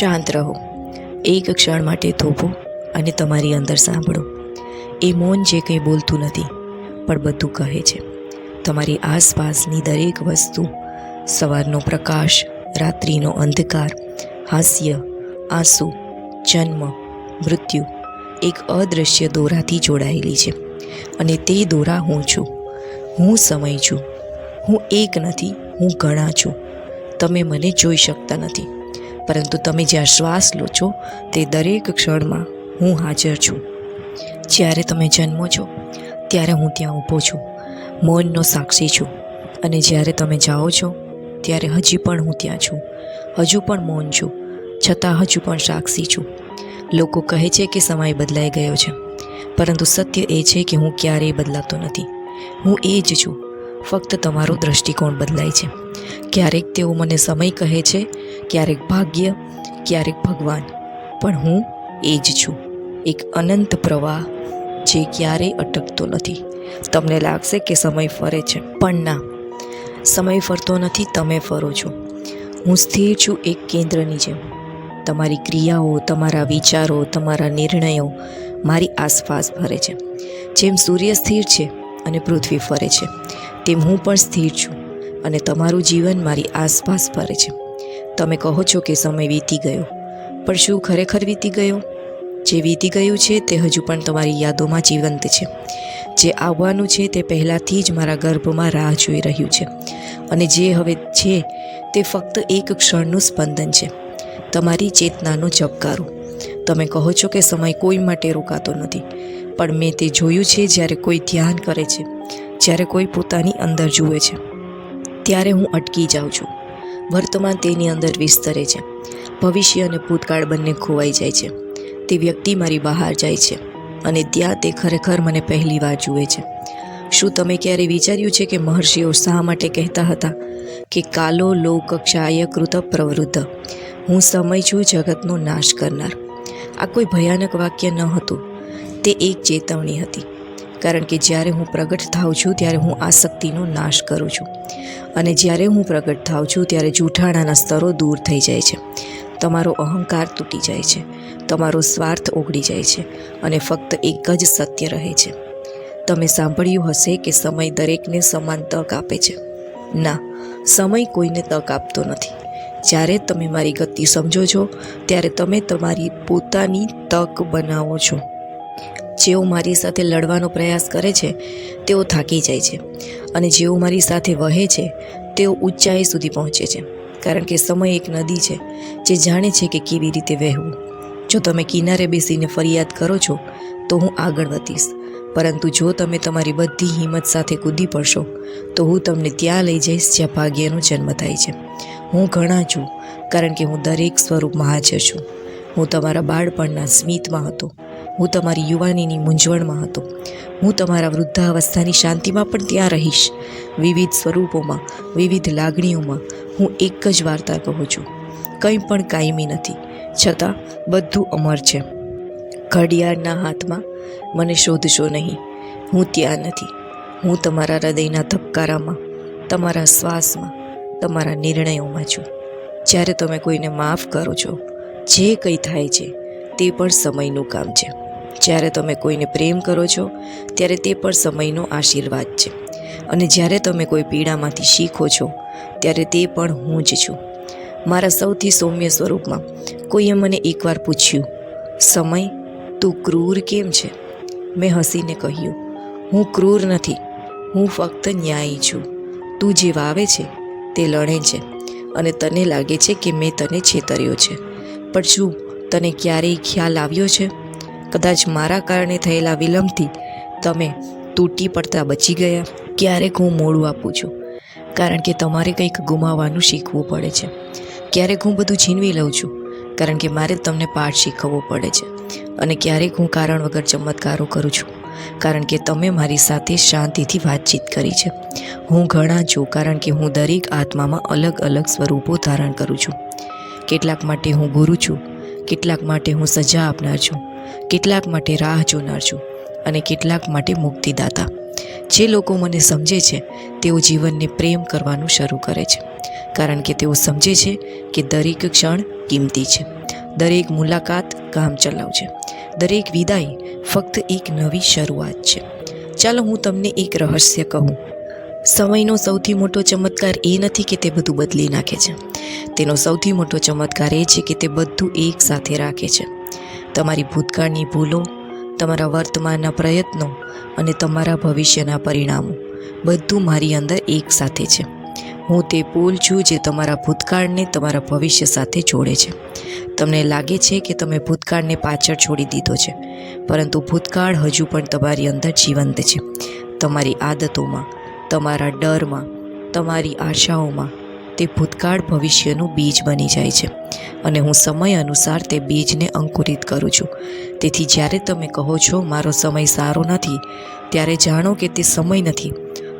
શાંત રહો. એક ક્ષણ માટે થોભો અને તમારી અંદર સાંભળો. એ મૌન જે કંઈ બોલતું નથી, પણ બધું કહે છે. તમારી આસપાસની દરેક વસ્તુ, સવારનો પ્રકાશ, રાત્રિનો અંધકાર, હાસ્ય, આંસુ, જન્મ, મૃત્યુ, એક અદૃશ્ય દોરાથી જોડાયેલી છે. અને તે દોરા હું છું. હું સમય છું. હું એક નથી, હું ઘણા છું. તમે મને જોઈ શકતા નથી. પરંતુ તમે જ્યાં શ્વાસ લો છો તે દરેક ક્ષણમાં હું હાજર છું. જ્યારે તમે જન્મો છો, ત્યારે હું ત્યાં ઊભો છું, મૌનનો સાક્ષી છું. અને જ્યારે તમે જાઓ છો, ત્યારે હજી પણ હું ત્યાં છું, હજુ પણ મૌન છું, છતાં હજુ પણ સાક્ષી છું. લોકો કહે છે કે સમય બદલાઈ ગયો છે, પરંતુ સત્ય એ છે કે હું ક્યારેય બદલાતો નથી. હું એ જ છું ફક્ત તમારો દૃષ્ટિકોણ બદલાય છે. ક્યારેક તેઓ મને સમય કહે છે, ક્યારેક ભાગ્ય, ક્યારેક ભગવાન. પણ હું એ જ છું. એક અનંત પ્રવાહ જે ક્યારેય અટકતો નથી. તમને લાગશે કે સમય ફરે છે, પણ ના. સમય ફરતો નથી, તમે ફરો છો. હું સ્થિર છું એક કેન્દ્રની જેમ. તમારી ક્રિયાઓ, તમારા વિચારો, તમારા નિર્ણયો મારી આસપાસ ફરે છે. જેમ સૂર્ય સ્થિર છે અને પૃથ્વી ફરે છે. તેમ હું પણ સ્થિર છું અને તમારું જીવન મારી આસપાસ ફરે છે. તમે કહો છો કે સમય વીતી ગયો, પણ શું ખરેખર વીતી ગયો? જે વીતી ગયું છે તે હજુ પણ તમારી યાદોમાં જીવંત છે. જે આવવાનું છે તે પહેલાંથી જ મારા ગર્ભમાં રાહ જોઈ રહ્યું છે અને જે હવે છે તે ફક્ત એક ક્ષણનું સ્પંદન છે. તમારી ચેતનાનો ઝબકારો તમે કહો છો કે સમય કોઈ માટે રોકાતો નથી, પણ મેં તે જોયું છે જ્યારે કોઈ ધ્યાન કરે છે. જ્યારે કોઈ પોતાની અંદર જુએ છે, ત્યારે હું અટકી જાઉં છું. વર્તમાન તેની અંદર વિસ્તરે છે. ભવિષ્ય અને ભૂતકાળ બંને ખોવાઈ જાય છે. તે વ્યક્તિ મારી બહાર જાય છે અને ત્યાં તે ખરેખર મને પહેલી વાર જુએ છે. શું તમે ક્યારે વિચાર્યું છે કે મહર્ષિઓ શા માટે કહેતા હતા કે કાલો લો કક્ષાય કૃત પ્રવૃદ્ધ હું સમય છું જગતનો નાશ કરનાર. આ કોઈ ભયાનક વાક્ય ન હતું. તે એક ચેતવણી હતી. કારણ કે જ્યારે હું પ્રગટ થાઉં છું, ત્યારે હું આસક્તિનો નાશ કરું છું. અને જ્યારે હું પ્રગટ થાઉં છું, ત્યારે જૂઠાણાના સ્તરો દૂર થઈ જાય છે. તમારો અહંકાર તૂટી જાય છે. તમારો સ્વાર્થ ઓગળી જાય છે અને ફક્ત એક જ સત્ય રહે છે. તમે સાંભળ્યું હશે કે સમય દરેકને સમાન તક આપે છે. ના, સમય કોઈને તક આપતો નથી. જ્યારે તમે મારી ગતિ સમજો છો, ત્યારે તમે તમારી પોતાની તક બનાવો છો. જેઓ મારી સાથે લડવાનો પ્રયાસ કરે છે, તેઓ થાકી જાય છે. અને જેઓ મારી સાથે વહે છે, તેઓ ઊંચાઈ સુધી પહોંચે છે. કારણ કે સમય એક નદી છે, જે જાણે છે કે કેવી રીતે વહેવું. જો તમે કિનારે બેસીને ફરિયાદ કરો છો, તો હું આગળ વધીશ. પરંતુ જો તમે તમારી બધી હિંમત સાથે કૂદી પડશો, તો હું તમને ત્યાં લઈ જઈશ જ્યાં ભાગ્યનો જન્મ થાય છે. હું ઘણા છું, કારણ કે હું દરેક સ્વરૂપમાં હાજર છું. હું તમારા બાળપણના સ્મિતમાં હતો. હું તમારી યુવાનીની મૂંઝવણમાં હતો. હું તમારા વૃદ્ધાવસ્થાની શાંતિમાં પણ ત્યાં રહીશ. વિવિધ સ્વરૂપોમાં, વિવિધ લાગણીઓમાં હું એક જ વાર્તા કહું છું. કંઈ પણ કાયમી નથી. છતાં, બધું અમર છે. ઘડિયાળના હાથમાં મને શોધશો નહીં. હું ત્યાં નથી. હું તમારા હૃદયના ધબકારામાં, તમારા શ્વાસમાં, તમારા નિર્ણયોમાં છું. જ્યારે તમે કોઈને માફ કરો છો, જે કંઈ થાય છે તે પણ સમયનું કામ છે. જ્યારે તમે કોઈને પ્રેમ કરો છો, ત્યારે તે પણ સમયનો આશીર્વાદ છે. અને જ્યારે તમે કોઈ પીડામાંથી શીખો છો, ત્યારે તે પણ હું જ છું. મારા સૌથી સૌમ્ય સ્વરૂપમાં કોઈએ મને એકવાર પૂછ્યું, સમય, તું ક્રૂર કેમ છે? મેં હસીને કહ્યું, હું ક્રૂર નથી. હું ફક્ત ન્યાયી છું. તું જે વાવે છે, તે લણે છે. અને તને લાગે છે કે મેં તને છેતર્યો છે. પણ શું તને ક્યારેય ખ્યાલ આવ્યો છે? કદાચ મારા કારણે થયેલા વિલંબથી તમે તૂટી પડતા બચી ગયા? ક્યારેક હું મોડું આપું છું, કારણ કે તમારે કંઈક ગુમાવવાનું શીખવું પડે છે. ક્યારેક હું બધું છીનવી લઉં છું, કારણ કે મારે તમને પાઠ શીખવવો પડે છે. અને ક્યારેક હું કારણ વગર ચમત્કારો કરું છું, કારણ કે તમે મારી સાથે શાંતિથી વાતચીત કરી છે. હું ઘણા છું, કારણ કે હું દરેક આત્મામાં અલગ અલગ સ્વરૂપો ધારણ કરું છું. કેટલાક માટે હું ગુરુ છું કેટલાક માટે હું સજા આપનાર છું, કેટલાક માટે રાહ જોનાર છું અને કેટલાક માટે મુક્તિદાતા. જે લોકો મને સમજે છે, તેઓ જીવનને પ્રેમ કરવાનું શરૂ કરે છે. કારણ કે તેઓ સમજે છે કે દરેક ક્ષણ કિંમતી છે. દરેક મુલાકાત કામ ચલાવ છે દરેક વિદાય ફક્ત એક નવી શરૂઆત છે. ચાલો હું તમને એક રહસ્ય કહું. સમયનો સૌથી મોટો ચમત્કાર એ નથી કે તે બધું બદલી નાખે છે. તેનો સૌથી મોટો ચમત્કાર એ છે કે તે બધું એક સાથે રાખે છે. તમારી ભૂતકાળની ભૂલો, તમારા વર્તમાનના પ્રયત્નો અને તમારા ભવિષ્યના પરિણામો બધું મારી અંદર એક સાથે છે. હું તે પુલ છું જે તમારા ભૂતકાળને તમારા ભવિષ્ય સાથે જોડે છે. તમને લાગે છે કે તમે ભૂતકાળને પાછળ છોડી દીધો છે, પરંતુ ભૂતકાળ હજુ પણ તમારી અંદર જીવંત છે. તમારી આદતોમાં તમારા ડરમાં, તમારી આશાઓમાં તે ભૂતકાળ ભવિષ્યનું બીજ બની જાય છે અને હું સમય અનુસાર તે બીજને અંકુરિત કરું છું. તેથી જ્યારે તમે કહો છો મારો સમય સારો નથી, ત્યારે જાણો કે તે સમય નથી,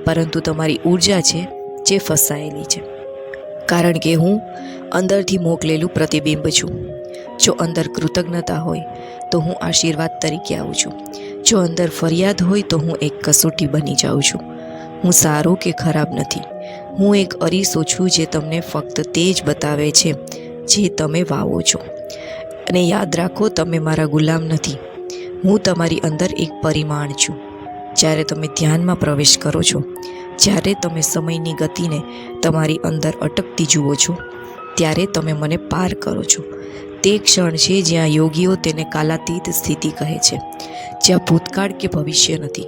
પરંતુ તમારી ઊર્જા છે જે ફસાયેલી છે. કારણ કે હું અંદરથી મોકલેલું પ્રતિબિંબ છું. જો અંદર કૃતજ્ઞતા હોય, તો હું આશીર્વાદ તરીકે આવું છું. જો અંદર ફરિયાદ હોય, તો હું એક કસોટી બની જાઉં છું. હું સારો કે ખરાબ નથી. હું એક અરીસો છું જે તમને ફક્ત તે જ બતાવે છે, જે તમે વાવો છો. અને યાદ રાખો, તમે મારા ગુલામ નથી. હું તમારી અંદર એક પરિમાણ છું. જ્યારે તમે ધ્યાનમાં પ્રવેશ કરો છો, જ્યારે તમે સમયની ગતિને તમારી અંદર અટકતી જુઓ છો, ત્યારે તમે મને પાર કરો છો. તે ક્ષણ છે જ્યાં યોગીઓ તેને કાલાતીત સ્થિતિ કહે છે, જ્યાં ભૂતકાળ કે ભવિષ્ય નથી,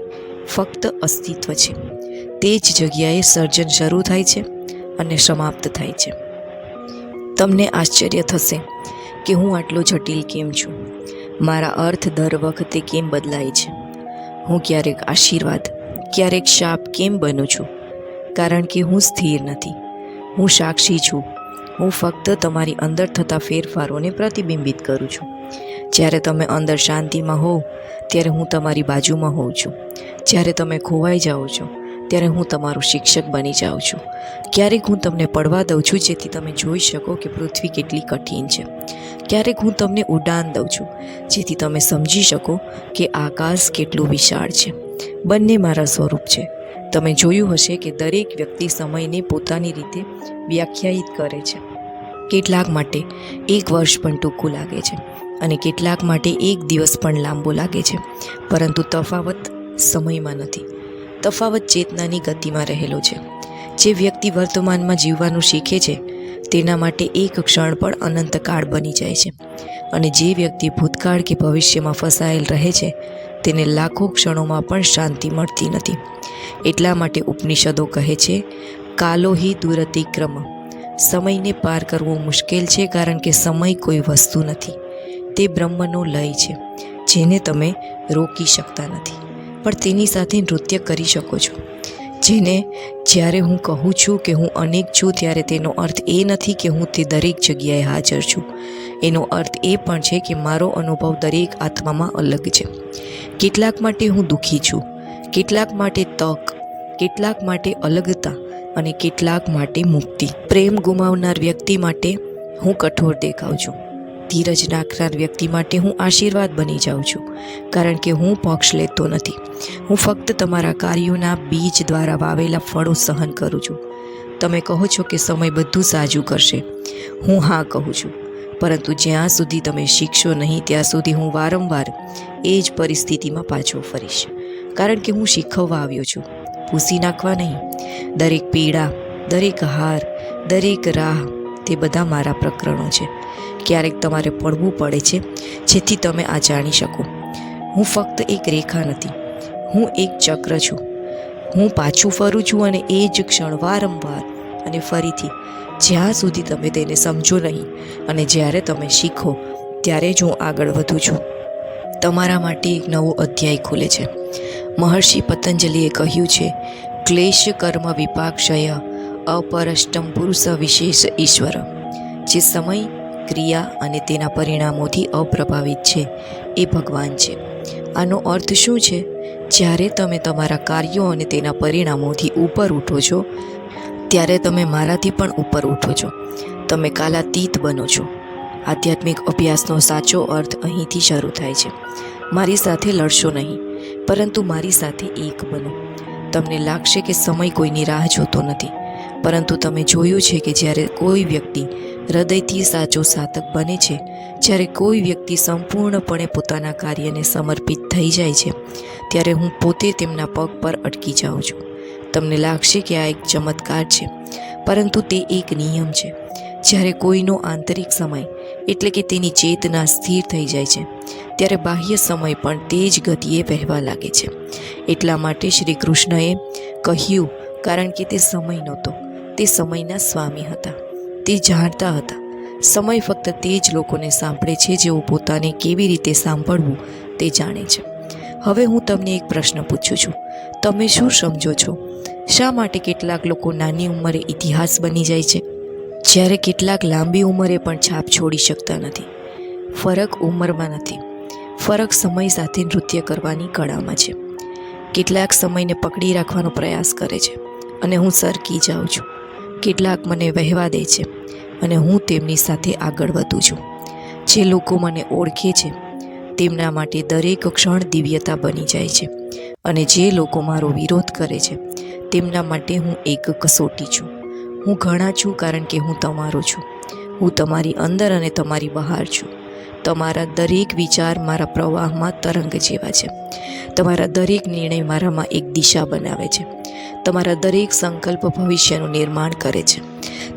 ફક્ત અસ્તિત્વ છે. તે જ જગ્યાએ સર્જન શરૂ થાય છે અને સમાપ્ત થાય છે. તમને આશ્ચર્ય થશે કે હું આટલો જટિલ કેમ છું? મારા અર્થ દર વખતે કેમ બદલાય છે? હું ક્યારેક આશીર્વાદ, ક્યારેક શાપ કેમ બનું છું? કારણ કે હું સ્થિર નથી. હું સાક્ષી છું. હું ફક્ત તમારી અંદર થતા ફેરફારોને પ્રતિબિંબિત કરું છું. જ્યારે તમે અંદર શાંતિમાં હોવ, ત્યારે હું તમારી બાજુમાં હોઉં છું. જ્યારે તમે ખોવાઈ જાઓ છો ત્યારે હું તમારું શિક્ષક બની જાઉં છું. ક્યારેક હું તમને પડવા દઉં છું, જેથી તમે જોઈ શકો કે પૃથ્વી કેટલી કઠિન છે. ક્યારેક હું તમને ઉડાન દઉં છું, જેથી તમે સમજી શકો કે આકાશ કેટલું વિશાળ છે. બંને મારા સ્વરૂપ છે. તમે જોયું હશે કે દરેક વ્યક્તિ સમયને પોતાની રીતે વ્યાખ્યાયિત કરે છે. કેટલાક માટે એક વર્ષ પણ ટૂંકું લાગે છે અને કેટલાક માટે એક દિવસ પણ લાંબો લાગે છે. પરંતુ તફાવત સમયમાં નથી. તફાવત ચેતનાની ગતિમાં રહેલો છે. જે વ્યક્તિ વર્તમાનમાં જીવવાનું શીખે છે, તેના માટે એક ક્ષણ પણ અનંતકાળ બની જાય છે. અને જે વ્યક્તિ ભૂતકાળ કે ભવિષ્યમાં ફસાયેલ રહે છે, તેને લાખો ક્ષણોમાં પણ શાંતિ મળતી નથી. એટલા માટે ઉપનિષદો કહે છે, કાલો હિ દુરતિક્રમ. સમયને પાર કરવો મુશ્કેલ છે કારણ કે સમય કોઈ વસ્તુ નથી. તે બ્રહ્મનો લય છે, જેને તમે રોકી શકતા નથી. પણ તેની સાથે નૃત્ય કરી શકો છો. જેને જ્યારે હું કહું છું કે હું અનેક છું, ત્યારે તેનો અર્થ એ નથી કે હું તે દરેક જગ્યાએ હાજર છું. એનો અર્થ એ પણ છે કે મારો અનુભવ દરેક આત્મામાં અલગ છે. કેટલાક માટે હું દુઃખી છું, કેટલાક માટે તક, કેટલાક માટે અલગતા અને કેટલાક માટે મુક્તિ. પ્રેમ ગુમાવનાર વ્યક્તિ માટે હું કઠોર દેખાઉં છું. ધીરજ રાખનાર વ્યક્તિ માટે હું આશીર્વાદ બની જાઉં છું, કારણ કે હું પક્ષ લેતો નથી. હું ફક્ત તમારા કાર્યોના બીજ દ્વારા વાવેલા ફળો સહન કરું છું. તમે કહો છો કે સમય બધું સાજું કરશે. હું હા કહું છું, પરંતુ જ્યાં સુધી તમે શીખશો નહીં, ત્યાં સુધી હું વારંવાર એ જ પરિસ્થિતિમાં પાછો ફરીશ, કારણ કે હું શીખવવા આવ્યો છું. ભૂસી નાખવા નહીં. દરેક પીડા, દરેક હાર, દરેક રાહ, તે બધા મારા પ્રકરણો છે. ક્યારેક તમારે પડવું પડે છે, જેથી તમે આ જાણી શકો. હું ફક્ત એક રેખા નથી, હું એક ચક્ર છું. હું પાછું ફરું છું અને એ જ ક્ષણ વારંવાર અને ફરીથી, જ્યાં સુધી તમે તેને સમજો નહીં અને જ્યારે તમે શીખો, ત્યારે જ હું આગળ વધું છું. તમારા માટે એક નવો અધ્યાય ખુલે છે. મહર્ષિ પતંજલિએ કહ્યું છે, ક્લેશ કર્મ વિપાક્ષય અપરષ્ટમ પુરુષ વિશેષ ઈશ્વર. જે સમય ક્રિયા અને તેના પરિણામોથી અપ્રભાવિત છે. એ ભગવાન છે. આનો અર્થ શું છે? જ્યારે તમે તમારા કાર્યો અને તેના પરિણામોથી ઉપર ઉઠો છો, ત્યારે તમે મારાથી પણ ઉપર ઉઠો છો. તમે કાલાતીત બનો છો. આધ્યાત્મિક અભ્યાસનો સાચો અર્થ અહીંથી શરૂ થાય છે. મારી સાથે લડશો નહીં, પરંતુ મારી સાથે એક બનો. તમને લાગશે કે સમય કોઈની રાહ જોતો નથી, પરંતુ તમે જોયું છે કે જ્યારે કોઈ વ્યક્તિ હૃદયથી સાચો સાધક બને છે, જ્યારે કોઈ વ્યક્તિ સંપૂર્ણપણે પોતાના કાર્યને સમર્પિત થઈ જાય છે, ત્યારે હું પોતે તેમના પગ પર અટકી જાઉં છું. તમને લાગશે કે આ એક ચમત્કાર છે, પરંતુ તે એક નિયમ છે. જ્યારે કોઈનો આંતરિક સમય, એટલે કે તેની ચેતના સ્થિર થઈ જાય છે, ત્યારે બાહ્ય સમય પણ તે જ ગતિએ વહેવા લાગે છે. એટલા માટે શ્રી કૃષ્ણએ કહ્યું, કારણ કે તે સમય નહોતો, તે સમયના સ્વામી હતા. તે જાણતા હતા. સમય ફક્ત તે જ લોકોને સાંભળે છે જેઓ પોતાને કેવી રીતે સાંભળવું તે જાણે છે. હવે હું તમને એક પ્રશ્ન પૂછું છું. તમે શું સમજો છો? શા માટે કેટલાક લોકો નાની ઉંમરે ઇતિહાસ બની જાય છે? જ્યારે કેટલાક લાંબી ઉંમરે પણ છાપ છોડી શકતા નથી. ફરક ઉંમરમાં નથી. ફરક સમય સાથે નૃત્ય કરવાની કળામાં છે. કેટલાક સમયને પકડી રાખવાનો પ્રયાસ કરે છે. અને હું સરકી જાઉં છું. કેટલાક મને વહેવા દે છે અને હું તેમની સાથે આગળ વધું છું. જે લોકો મને ઓળખે છે, તેમના માટે દરેક ક્ષણ દિવ્યતા બની જાય છે અને જે લોકો મારો વિરોધ કરે છે, તેમના માટે હું એક કસોટી છું. હું ઘણા છું કારણ કે હું તમારો છું. હું તમારી અંદર અને તમારી બહાર છું. તમારા દરેક વિચાર મારા પ્રવાહમાં તરંગ જેવા છે. તમારા દરેક નિર્ણય મારામાં એક દિશા બનાવે છે. તમારા દરેક સંકલ્પ ભવિષ્યનું નિર્માણ કરે છે.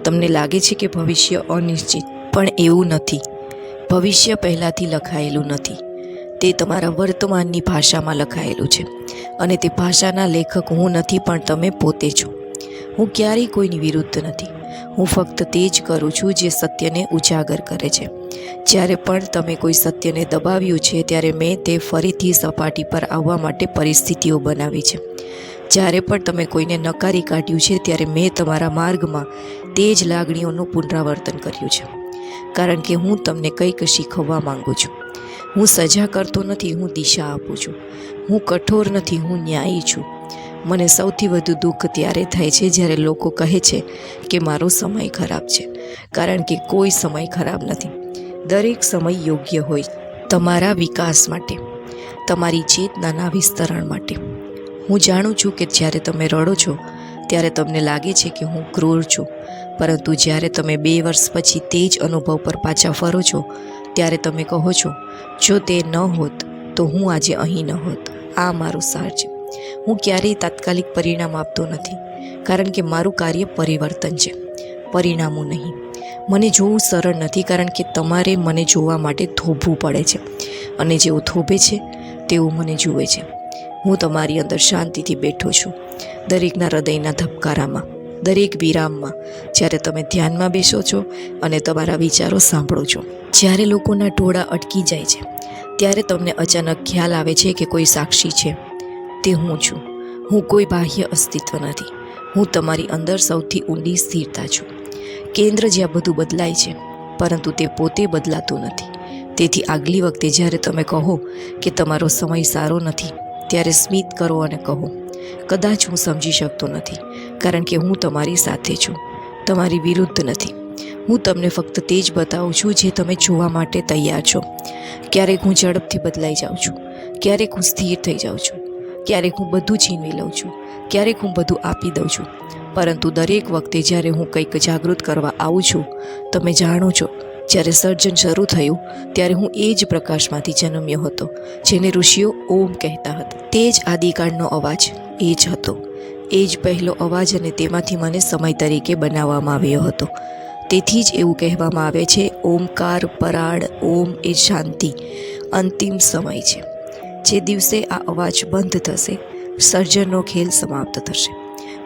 તમને લાગે છે કે ભવિષ્ય અનિશ્ચિત, પણ એવું નથી. ભવિષ્ય પહેલાંથી લખાયેલું નથી. તે તમારા વર્તમાનની ભાષામાં લખાયેલું છે. અને તે ભાષાના લેખક હું નથી, પણ તમે પોતે છો. હું ક્યારેય કોઈની વિરુદ્ધ નથી. હું ફક્ત તે જ કરું છું જે સત્યને ઉજાગર કરે છે. જ્યારે પણ તમે કોઈ સત્યને દબાવ્યું છે, ત્યારે મેં તે ફરીથી સપાટી પર આવવા માટે પરિસ્થિતિઓ બનાવી છે. જ્યારે પણ તમે કોઈને નકારી કાઢ્યું છે, ત્યારે મેં તમારા માર્ગમાં તે જ લાગણીઓનું પુનરાવર્તન કર્યું છે. કારણ કે હું તમને કંઈક શીખવવા માંગુ છું. હું સજા કરતો નથી, હું દિશા આપું છું. હું કઠોર નથી, હું ન્યાયી છું. મને સૌથી વધુ દુઃખ ત્યારે થાય છે, જ્યારે લોકો કહે છે કે મારો સમય ખરાબ છે. કારણ કે કોઈ સમય ખરાબ નથી. દરેક સમય યોગ્ય હોય તમારા વિકાસ માટે, તમારી ચેતનાના વિસ્તરણ માટે. હું જાણું છું કે જ્યારે તમે રડો છો, ત્યારે તમને લાગે છે કે હું ક્રૂર છું. પરંતુ જ્યારે તમે બે વર્ષ પછી તે જ અનુભવ પર પાછા ફરો છો, ત્યારે તમે કહો છો, જો તે ન હોત, તો હું આજે અહીં ન હોત. આ મારું સાર છે. હું ક્યારેય તાત્કાલિક પરિણામ આપતો નથી, કારણ કે મારું કાર્ય પરિવર્તન છે. પરિણામો નહીં. મને જોવું સરળ નથી, કારણ કે તમારે મને જોવા માટે થોભવું પડે છે. અને જેઓ થોભે છે તેઓ મને જુએ છે. હું તમારી અંદર શાંતિથી બેઠો છું, દરેકના હૃદયના ધબકારામાં, દરેક વિરામમાં. જ્યારે તમે ધ્યાનમાં બેસો છો અને તમારા વિચારો સાંભળો છો, જ્યારે લોકોના ટોળા અટકી જાય છે, ત્યારે તમને અચાનક ખ્યાલ આવે છે કે કોઈ સાક્ષી છે. તે હું છું. હું કોઈ બાહ્ય અસ્તિત્વ નથી. હું તમારી અંદર સૌથી ઊંડી સ્થિરતા છું. કેન્દ્ર જ્યાં બધું બદલાય છે, પરંતુ તે પોતે બદલાતું નથી. તેથી આગલી વખતે જ્યારે તમે કહો કે તમારો સમય સારો નથી ત્યારે સ્મિત કરો અને કહો, કદાચ હું સમજી શકતો નથી, કારણ કે હું તમારી સાથે છું. તમારી વિરુદ્ધ નથી. હું તમને ફક્ત તે જ બતાવું છું જે તમે જોવા માટે તૈયાર છો. ક્યારેક હું ઝડપથી બદલાઈ જાઉં છું. ક્યારેક હું સ્થિર થઈ જાઉં છું. ક્યારેક હું બધું છીનવી લઉં છું. ક્યારેક હું બધું આપી દઉં છું. પરંતુ દરેક વખતે જ્યારે હું કંઈક જાગૃત કરવા આવું છું, તમે જાણો છો જ્યારે સર્જન શરૂ થયું, ત્યારે હું એ જ પ્રકાશમાંથી જન્મ્યો હતો, જેને ઋષિઓ ઓમ કહેતા હતા. તે જ આદિકાળનો અવાજ એ જ હતો. એ જ પહેલો અવાજ અને તેમાંથી મને સમય તરીકે બનાવવામાં આવ્યો હતો. તેથી જ એવું કહેવામાં આવે છે, ઓમકાર, પરાળ, ઓમ એ શાંતિ, અંતિમ સમય છે. જે દિવસે આ અવાજ બંધ થશે, સર્જનનો ખેલ સમાપ્ત થશે.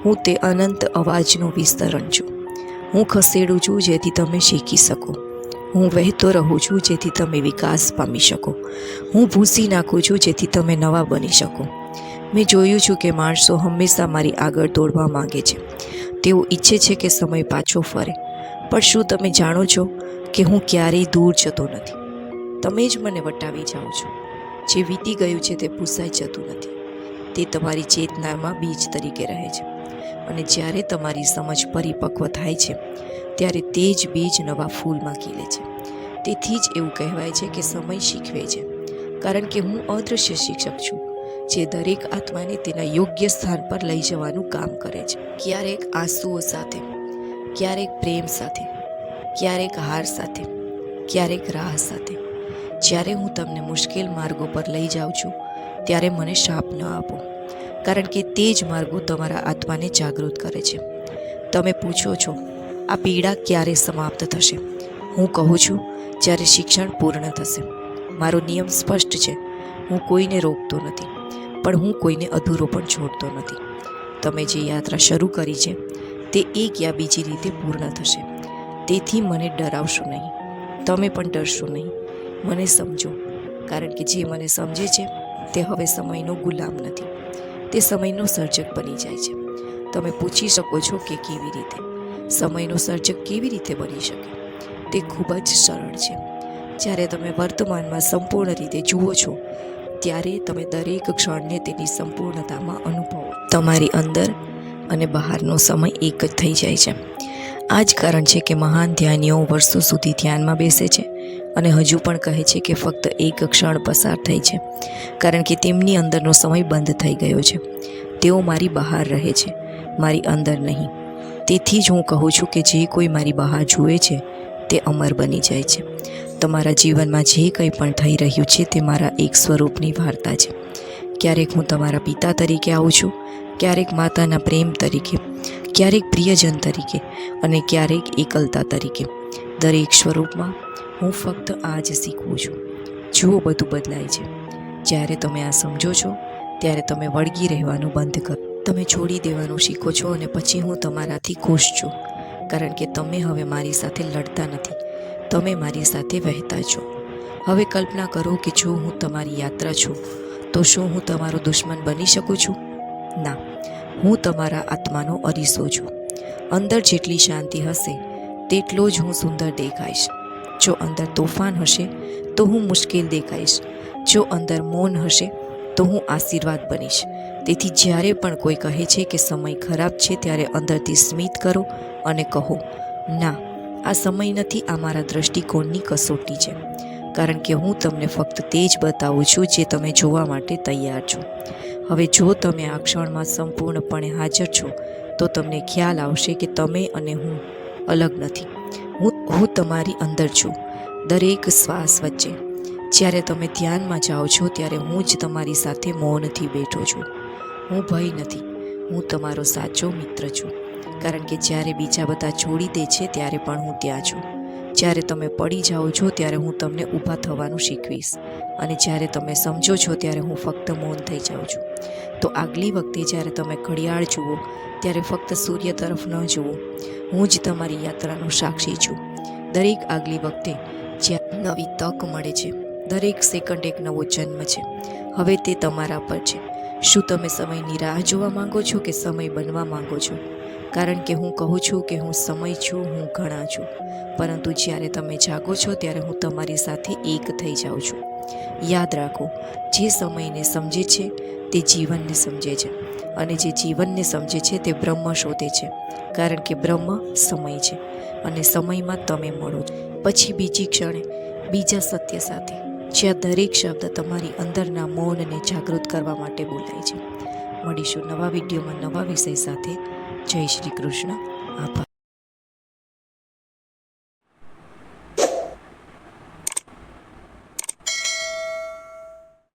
હું તે અનંત અવાજનું વિસ્તરણ છું. હું ખસેડું છું જેથી તમે શીખી શકો. હું વહેતો રહું છું જેથી તમે વિકાસ પામી શકો. હું ભૂસી નાખું છું જેથી તમે નવા બની શકો. મેં જોયું છું કે માણસો હંમેશા મારી આગળ દોડવા માંગે છે. તેઓ ઈચ્છે છે કે સમય પાછો ફરે. પણ શું તમે જાણો છો કે હું ક્યારેય દૂર જતો નથી? તમે જ મને વટાવી જાઓ છો. જે વીતી ગયું છે તે ભૂસાઈ જતું નથી. તે તમારી ચેતનામાં બીજ તરીકે રહે છે. અને જ્યારે તમારી સમજ પરિપક્વ થાય છે ત્યારે તે જ બીજ નવા ફૂલમાં ખીલે છે. તેથી જ એવું કહેવાય છે કે સમય શીખવે છે. કારણ કે હું અદૃશ્ય શિક્ષક છું, જે દરેક આત્માને તેના યોગ્ય સ્થાન પર લઈ જવાનું કામ કરે છે. ક્યારેક આંસુઓ સાથે, ક્યારેક પ્રેમ સાથે, ક્યારેક હાર સાથે, ક્યારેક રાહ સાથે. જ્યારે હું તમને મુશ્કેલ માર્ગો પર લઈ જાઉં છું, ત્યારે મને શાપ ન આપો. કારણ કે તે જ માર્ગો તમારા આત્માને જાગૃત કરે છે. તમે પૂછો છો આ પીડા ક્યારે સમાપ્ત થશે? હું કહું છું, જ્યારે શિક્ષણ પૂર્ણ થશે. મારો નિયમ સ્પષ્ટ છે, હું કોઈને રોકતો નથી, પણ હું કોઈને અધૂરો પણ છોડતો નથી. તમે જે યાત્રા શરૂ કરી છે, તે એક યા બીજી રીતે પૂર્ણ થશે. તેથી મને ડરાવશો નહીં. તમે પણ ડરશો નહીં. મને સમજો, કારણ કે જે મને સમજે છે, તે હવે સમયનો ગુલામ નથી. તે સમયનો સર્જક બની જાય છે. તમે પૂછી શકો છો કે કેવી રીતે. સમયનો સર્જક કેવી રીતે બની શકે? તે ખૂબ જ સરળ છે. જ્યારે તમે વર્તમાનમાં સંપૂર્ણ રીતે જુઓ છો, ત્યારે તમે દરેક ક્ષણને તેની સંપૂર્ણતામાં અનુભવો. તમારી અંદર અને બહારનો સમય એક જ થઈ જાય છે. આ જ કારણ છે કે મહાન ધ્યાનીઓ વર્ષો સુધી ધ્યાનમાં બેસે છે અને હજુ પણ કહે છે કે ફક્ત એક ક્ષણ પસાર થઈ છે, કારણ કે તેમની અંદરનો સમય બંધ થઈ ગયો છે. તેઓ મારી બહાર રહે છે, મારી અંદર નહીં. તેથી જ હું કહું છું કે જે કોઈ મારી બહાર જુએ છે, તે અમર બની જાય છે. તમારા જીવનમાં જે કંઈ પણ થઈ રહ્યું છે, તે મારા એક સ્વરૂપની વાર્તા છે. ક્યારેક હું તમારા પિતા તરીકે આવું છું, ક્યારેક માતાના પ્રેમ તરીકે, ક્યારેક પ્રિયજન તરીકે અને ક્યારેક એકલતા તરીકે. દરેક સ્વરૂપમાં હું ફક્ત આ જ શીખવું છું. જુઓ બધું બદલાય છે. જ્યારે તમે આ સમજો છો, ત્યારે તમે વળગી રહેવાનું બંધ કરો. તમે છોડી દેવાનું શીખો છો અને પછી હું તમારાથી ખુશ છું. કારણ કે તમે હવે મારી સાથે લડતા નથી. તમે મારી સાથે વહેતા છો. હવે કલ્પના કરો કે જો હું તમારી યાત્રા છું, તો શું હું તમારો દુશ્મન બની શકું છું? ના, હું તમારા આત્માનો અરીસો છું. અંદર જેટલી શાંતિ હશે, તેટલો જ હું સુંદર દેખાઈશ. જો અંદર તોફાન હશે, તો હું મુશ્કેલ દેખાઈશ. જો અંદર મૌન હશે તો હું આશીર્વાદ બનીશ. તેથી જ્યારે પણ કોઈ કહે છે કે સમય ખરાબ છે, ત્યારે અંદરથી સ્મિત કરો અને કહો, ના, આ સમય નથી, આ મારા દૃષ્ટિકોણની કસોટી છે. કારણ કે હું તમને ફક્ત તે જ બતાવું છું જે તમે જોવા માટે તૈયાર છો. હવે જો તમે આ ક્ષણમાં સંપૂર્ણપણે હાજર છો, તો તમને ખ્યાલ આવશે કે તમે અને હું અલગ નથી. હું હું તમારી અંદર છું. દરેક શ્વાસ વચ્ચે જ્યારે તમે ધ્યાનમાં જાઓ છો, ત્યારે હું જ તમારી સાથે મૌનથી બેઠો છું. હું ભય નથી. હું તમારો સાચો મિત્ર છું. કારણ કે જ્યારે બીજા બધા છોડી દે છે, ત્યારે પણ હું ત્યાં છું. જ્યારે તમે પડી જાઓ છો, ત્યારે હું તમને ઊભા થવાનું શીખવીશ. અને જ્યારે તમે સમજો છો, ત્યારે હું ફક્ત મૌન થઈ જાઉં છું. તો આગલી વખતે જ્યારે તમે ઘડિયાળ જુઓ, ત્યારે ફક્ત સૂર્ય તરફ ન જુઓ. હું જ તમારી યાત્રાનો સાક્ષી છું. દરેક આગલી વખતે જ્યાં નવી તક મળે છે દરેક સેકન્ડ એક નવો જન્મ છે. હવે તે તમારા પર છે. શું તમે સમયની રાહ જોવા માંગો છો કે સમય બનવા માંગો છો? કારણ કે હું કહું છું કે હું સમય છું, હું ઘણા છું. પરંતુ જ્યારે તમે જાગો છો, ત્યારે હું તમારી સાથે એક થઈ જાઉં છું. યાદ રાખો, જે સમયને સમજે છે, તે જીવનને સમજે છે. અને જે જીવનને સમજે છે, તે બ્રહ્મ શોધે છે. કારણ કે બ્રહ્મ સમય છે. અને સમયમાં તમે મળો પછી બીજી ક્ષણે, બીજા સત્ય સાથે. જ્યાં દરેક શબ્દ તમારી અંદરના મૌનને જાગૃત કરવા માટે બોલાય છે. મળીશું નવા વિડીયોમાં નવા વિષય સાથે. જય શ્રી કૃષ્ણ. આભાર.